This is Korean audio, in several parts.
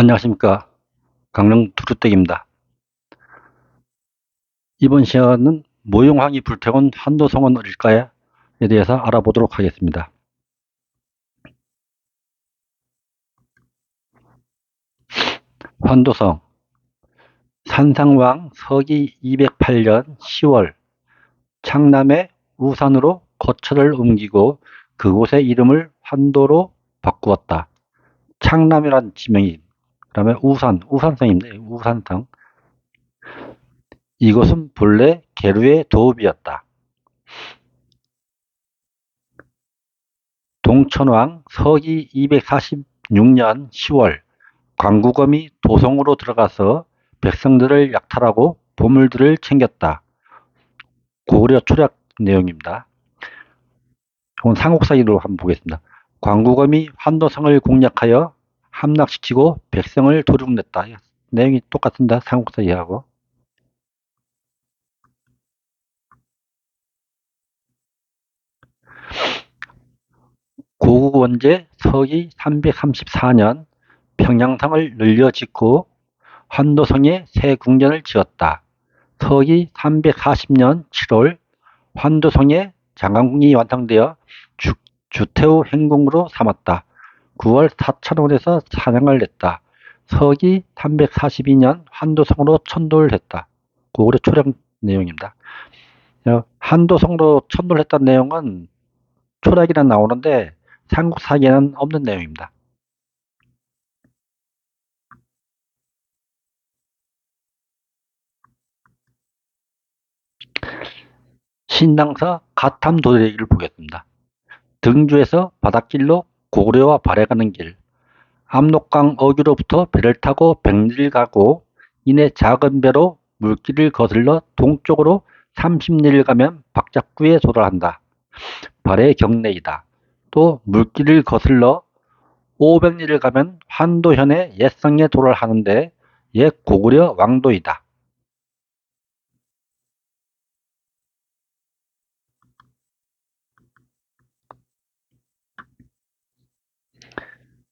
안녕하십니까 강릉 두루떼기입니다. 이번 시간은 모용황이 불태운 한도성은 어딜까에 대해서 알아보도록 하겠습니다. 환도성 산상왕 서기 208년 10월 창남의 우산으로 거처를 옮기고 그곳의 이름을 환도로 바꾸었다. 창남이란 지명이 그 다음에 우산, 우산성입니다. 우산성. 이것은 본래 계류의 도읍이었다. 동천왕 서기 246년 10월 광구검이 도성으로 들어가서 백성들을 약탈하고 보물들을 챙겼다. 고구려 초략 내용입니다. 이건 삼국사기로 한번 보겠습니다. 광구검이 환도성을 공략하여 함락시키고 백성을 도륙냈다. 내용이 똑같습니다. 삼국사기하고. 고국 원제 서기 334년 평양성을 늘려 짓고 환도성에 새 궁전을 지었다. 서기 340년 7월 환도성에 장강궁이 완성되어 주, 주태우 행궁으로 삼았다. 9월 사천원에서 사냥을 냈다. 서기 342년 한도성으로 천도를 했다. 고구려 초령 내용입니다. 어, 한도성으로 천도를 했다는 내용은 초락이라 나오는데 삼국사기에는 없는 내용입니다. 신당사 가탐도래기를 보겠습니다. 등주에서 바닷길로 고구려와 발해 가는 길, 압록강 어귀로부터 배를 타고 백리를 가고 이내 작은 배로 물길을 거슬러 동쪽으로 30리를 가면 박작구에 도달한다. 발해 경내이다. 또 물길을 거슬러 500리를 가면 환도현의 옛성에 도달하는데 옛 고구려 왕도이다.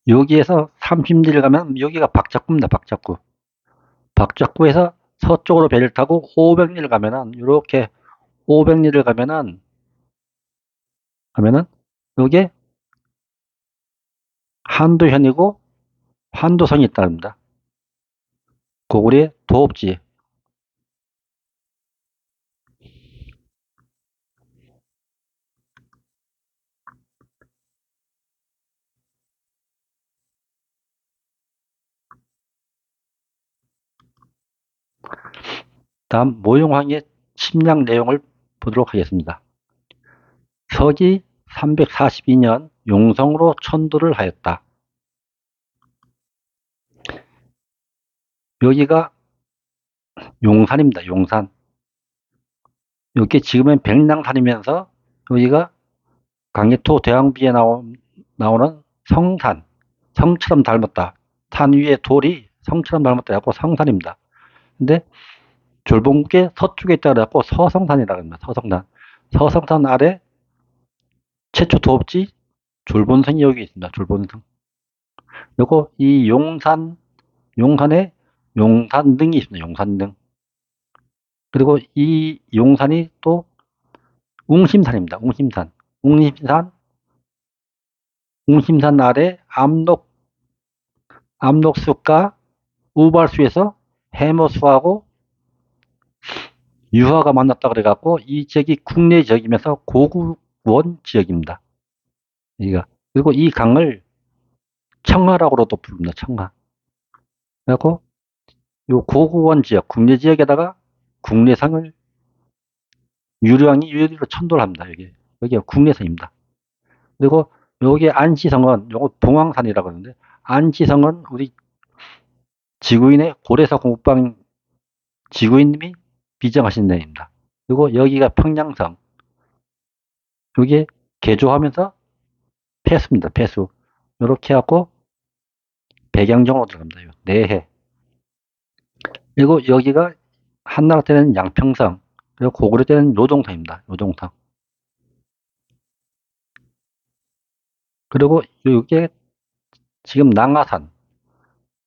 여기에서 30리를 가면 여기가 박작구입니다. 박작구. 박작구에서 서쪽으로 배를 타고 500리를 가면은 이렇게 500리를 가면은 가면은 여기에 한도현이고 한도성이 있다는 겁니다. 고구려의 도읍지 다음 모용황의 침략 내용을 보도록 하겠습니다. 서기 342년 용성으로 천도를 하였다. 여기가 용산입니다. 용산. 여기 지금은 백랑산이면서 여기가 강예토 대왕비에 나오, 나오는 성산, 성처럼 닮았다. 산 위에 돌이 성처럼 닮았다. 해고 성산입니다. 근데 졸봉국의 서쪽에 있다 그래갖고 서성산이라고 합니다. 서성산. 서성산 아래 최초 도읍지 졸본성이 여기 있습니다. 졸본성. 그리고 이 용산, 용산에 용산등이 있습니다. 용산등. 그리고 이 용산이 또 웅심산입니다. 웅심산. 웅심산, 웅심산 아래 압록, 압록수가 우발수에서 해머수하고 유화가 만났다 그래갖고 이 지역이 국내 지역이면서 고구원 지역입니다. 여기가 그리고 이 강을 청하라고도 부릅니다. 청하. 그래갖고 요 고구원 지역, 국내 지역에다가 국내상을 유령이 유리로 천도를 합니다. 여기 여기가 국내성입니다. 그리고 여기 안시성은 요거 봉황산이라고 하는데 안시성은 우리 지구인의 고래사 공부방 지구인님이 비정하신 데입니다. 그리고 여기가 평양성. 여기에 개조하면서 폐수입니다. 폐수. 이렇게 하고 배경정으로 들어갑니다. 내해. 그리고 여기가 한나라 때는 양평성. 그리고 고구려 때는 요동성입니다. 요동성. 그리고 이게 지금 낭하산.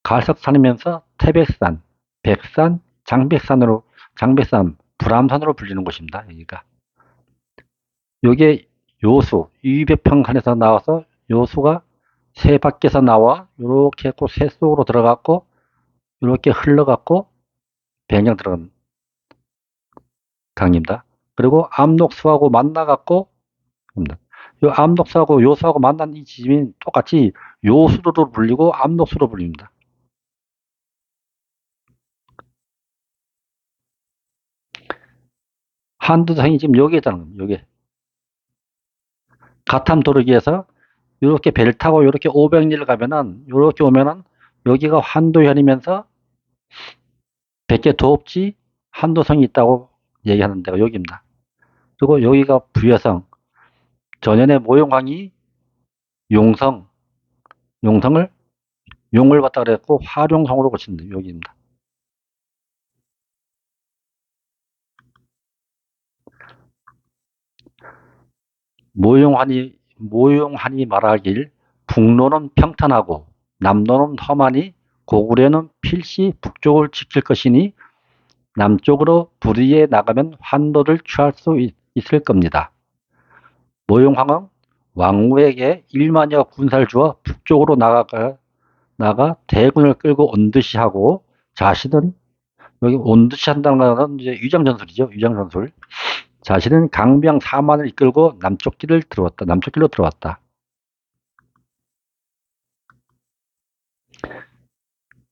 갈석산이면서 태백산, 백산, 장백산으로 장백산, 불암산으로 불리는 곳입니다. 여기가. 요게 요수, 유배평산에서 나와서 요수가 새 밖에서 나와 요렇게 했고 새 속으로 들어갔고 요렇게 흘러갔고 배경 들어간 강입니다. 그리고 암록수하고 만나갖고 요 암록수하고 요수하고 만난 이 지점이 똑같이 요수로도 불리고 암록수로 불립니다. 한두성이 지금 여기에 있다는 겁니다. 여기 가탐 도르기에서 이렇게 배를 타고 이렇게 500리를 가면은 이렇게 오면은 여기가 한도현이면서 백제 도읍지 한도성이 있다고 얘기하는 데가 여기입니다. 그리고 여기가 부여성 전현의 모용왕이 용성 용성을 용을 받다 그랬고 화룡성으로 고친다 여기입니다. 모용하니 모용하니 말하길 북로는 평탄하고 남로는 험하니 고구려는 필시 북쪽을 지킬 것이니 남쪽으로 불의에 나가면 환도를 취할 수 있, 있을 겁니다. 모용왕은 왕후에게 1만여 군사를 주어 북쪽으로 나가, 나가 대군을 끌고 온 듯이 하고 자신은 여기 온 듯이 한다는 것은 이제 유장전술이죠. 유장전술. 자신은 강병 4만을 이끌고 남쪽 길을 들어왔다. 남쪽 길로 들어왔다.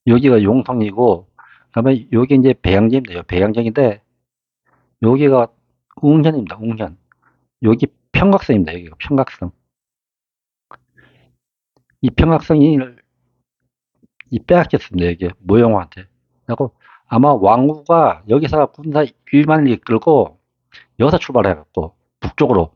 여기가 용성이고 그다음에 여기 이제 배양제입니다. 배양정인데 여기가 웅현입니다. 웅현. 여기 평각성입니다. 여기가 평각성. 이 평각성이 이 빼앗겼습니다. 여기 모형한테. 그리고 아마 왕후가 여기서 군사 1만을 이끌고 여기서 출발해 갖고 북쪽으로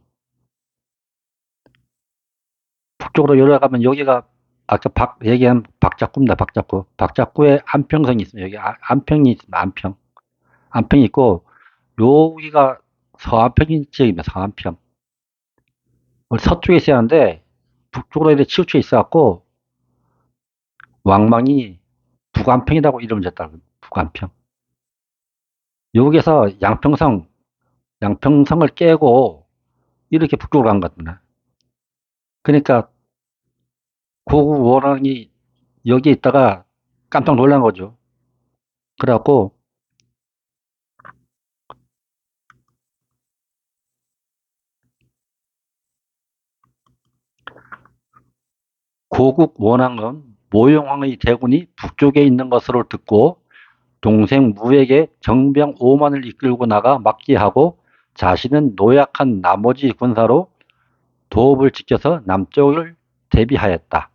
북쪽으로 열어가면 여기가 아까 박 얘기한 박작구입니다. 박작구. 박작구에 안평성이 있습니다. 여기 아, 안평이 있습니다. 안평. 안평이 있고 여기가 서안평 지역입니다. 서안평. 서쪽에 있어야 하는데 북쪽으로 이렇게 치우쳐 있어 갖고 왕망이 북안평이라고 이름을 졌다. 북안평. 여기에서 양평성, 양평성을 깨고 이렇게 북쪽으로 간 겁니다. 그러니까 고구 원왕이 여기 있다가 깜짝 놀란 거죠. 그래갖고 고국 원왕은 모용왕의 대군이 북쪽에 있는 것으로 듣고 동생 무에게 정병 5만을 이끌고 나가 막게 하고 자신은 노약한 나머지 군사로 도읍을 지켜서 남쪽을 대비하였다.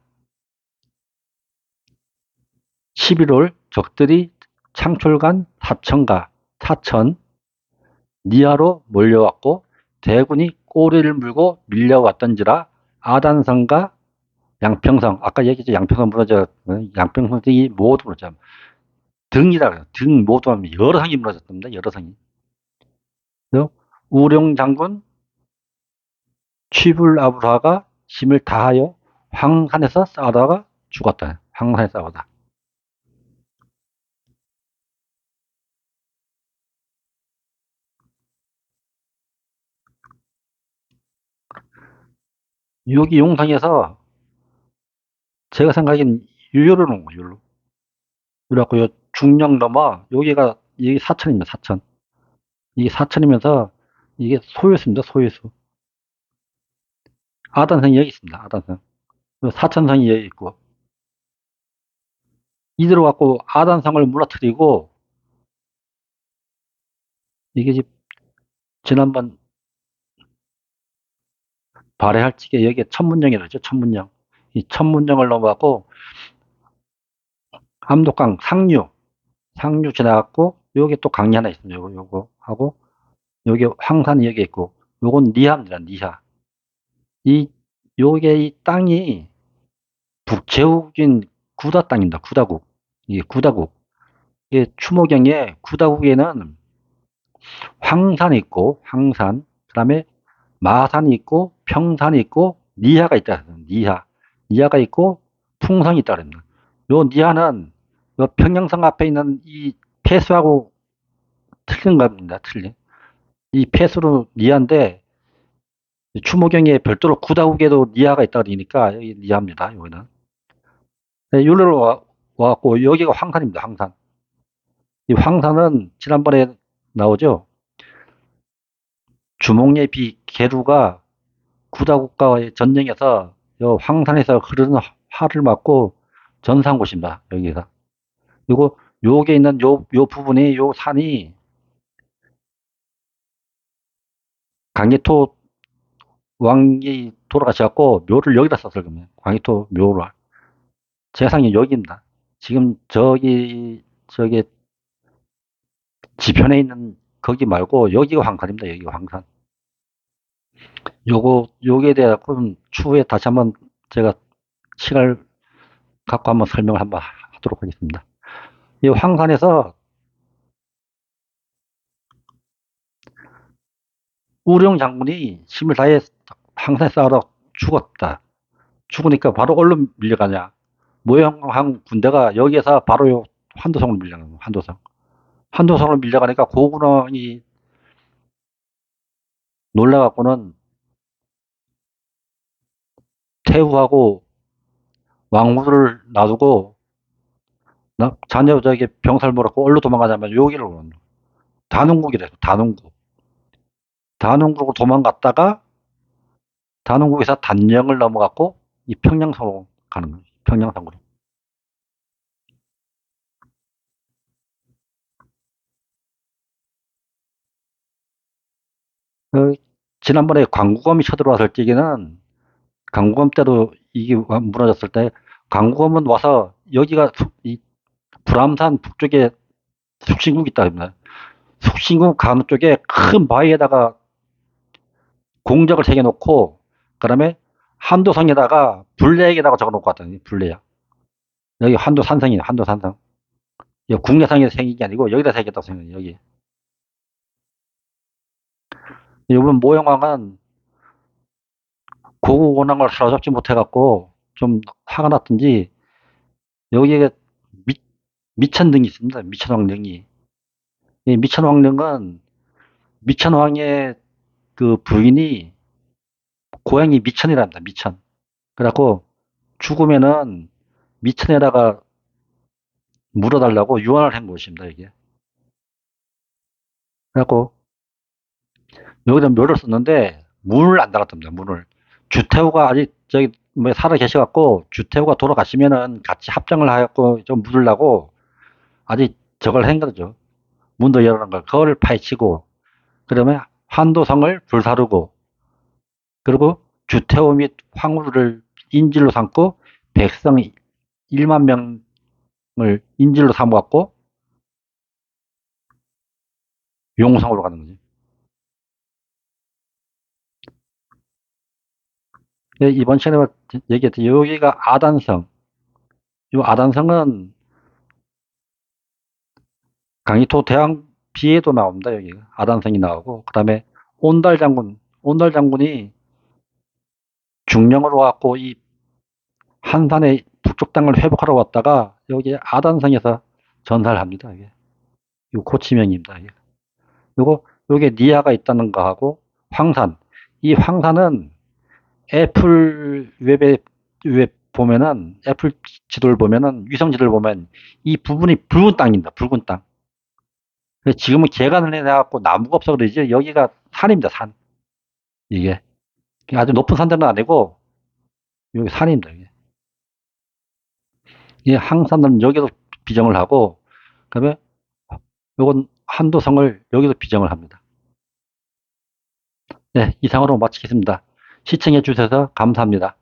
11월 적들이 창출간 사천가 사천 니하로 몰려왔고 대군이 꼬리를 물고 밀려왔던지라 아단성과 양평성 아까 얘기했죠. 양평성 무너져 양평성이 모두 무너져. 등이다 등 모두 하면 여러 성이 무너졌답니다. 여러 성이 우룡 장군 취불아브라가 힘을 다하여 황산에서 싸우다가 죽었다 황산에 싸우다 여기 용상에서 제가 생각엔 유효로 놓은 거 유효로. 그래갖고 요 중령 넘어 여기가 이게 사천입니다. 사천. 이게 사천이면서 이게 소유수입니다. 소유수. 아단성이 여기 있습니다. 아단성. 사천성이 여기 있고 이대로 갖고 아단성을 무너뜨리고 이게 집 지난번 발해할 적에 여기에 천문령이라죠. 천문령. 이 천문령을 넘어가고 암독강 상류 상류 지나갔고 여기 또 강이 하나 있습니다. 요거 요거 하고 여기 황산이 여기 있고 요건 니하입니다. 니하. 이 요게 이 땅이 북제국인 구다 땅입니다. 구다국. 이게 구다국. 이게 추모경에 구다국에는 황산이 있고 황산 그다음에 마산이 있고 평산이 있고 니하가 있다. 니하. 니하가 있고 풍성이 있다 그럽니다. 요 니아는 요 평양성 앞에 있는 이 폐수하고 틀린 겁니다. 틀린. 이 폐수로 니아인데 추모경에 별도로 구다국에도 니아가 있다 그러니까 여기 니아입니다. 여기는. 네, 여기로 와, 와갖고 여기가 황산입니다. 황산. 이 황산은 지난번에 나오죠. 주몽예비 계루가 구다국가와의 전쟁에서 요 황산에서 흐르는 화를 맞고 전사한 곳입니다. 여기가. 그리고 요게 있는 요, 요 부분이 요 산이 강개토 왕이 돌아가셔갖고 묘를 여기다 썼을 겁니다. 광희토 묘를. 재상이 여기입니다. 지금 저기, 저기, 지편에 있는 거기 말고 여기가 황산입니다. 여기가 황산. 요거, 요게 대해서는 추후에 다시 한번 제가 시간을 갖고 한번 설명을 한번 하도록 하겠습니다. 이 황산에서 우령 장군이 힘을 다해 황산에 싸우러 죽었다. 죽으니까 바로 얼로 밀려가냐. 모형한 군대가 여기에서 바로 요 한도성으로 밀려가는 거예요. 한도성. 한도성으로 밀려가니까 고군원이 놀라갖고는 태후하고 왕후를 놔두고 나- 자녀 저기 병살 몰았고 얼로 도망가자면 여기를 오는 거예요. 단원국이래요. 단원국. 단원국으로 도망갔다가 단원국에서 단령을 넘어갔고 이 평양성으로 가는 거예요. 평양성으로. 그 지난번에 광구검이 쳐들어왔을 적에는 광구검 때도 이게 와- 무너졌을 때 광구검은 와서 여기가 수- 이 불암산 북쪽에 숙신국 있다 합니다. 숙신국 가는 쪽에 큰 바위에다가 공적을 새겨놓고 그다음에 한도성에다가 불레역에다가 적어놓고 왔더니 불레역. 여기 한도 산성이에요. 한도 산성. 여기 국내성에서 생긴 게 아니고 여기다 새겼다고 생각해요. 여기. 이번 모형왕은 고국 원왕을 사로잡지 못해갖고 좀 화가 났든지 여기에 미, 미천등이 있습니다. 미천왕릉이. 이 미천왕릉은 미천왕의 그 부인이 고향이 미천이랍니다. 미천. 그래갖고 죽으면은 미천에다가 물어달라고 유언을 한 곳입니다. 이게. 그래갖고 여기다 묘를 썼는데 문을 안 달았답니다. 문을. 주태후가 아직 저기 뭐 살아 계셔갖고 주태후가 돌아가시면은 같이 합장을 하였고 좀 묻으려고 아직 저걸 한 거죠. 문도 열어놓은 걸 그거를 파헤치고 그러면 한도성을 불사르고 그리고 주태후 및 황후를 인질로 삼고 백성 1만 명을 인질로 삼아갖고 용성으로 가는 거지. 네, 이번 시간에 얘기했듯이 여기가 아단성. 이 아단성은 강희토 대왕 비에도 나옵니다. 여기 아단성이 나오고 그 다음에 온달 장군, 온달 장군이 중령으로 왔고 이 한산의 북쪽 땅을 회복하러 왔다가 여기 아단성에서 전사를 합니다. 이게 이 고치명입니다. 이게. 요거 요게 니아가 있다는 거하고 황산. 이 황산은 애플 웹에 웹 보면은 애플 지도를 보면은 위성 지도를 보면 이 부분이 붉은 땅입니다. 붉은 땅. 지금은 개간을 해갖고 나무가 없어 그러지 여기가 산입니다. 산. 이게 아주 높은 산들은 아니고 여기 산입니다. 이게. 이 항산은 여기도 비정을 하고 그다음에 요건 한도성을 여기도 비정을 합니다. 네, 이상으로 마치겠습니다. 시청해 주셔서 감사합니다.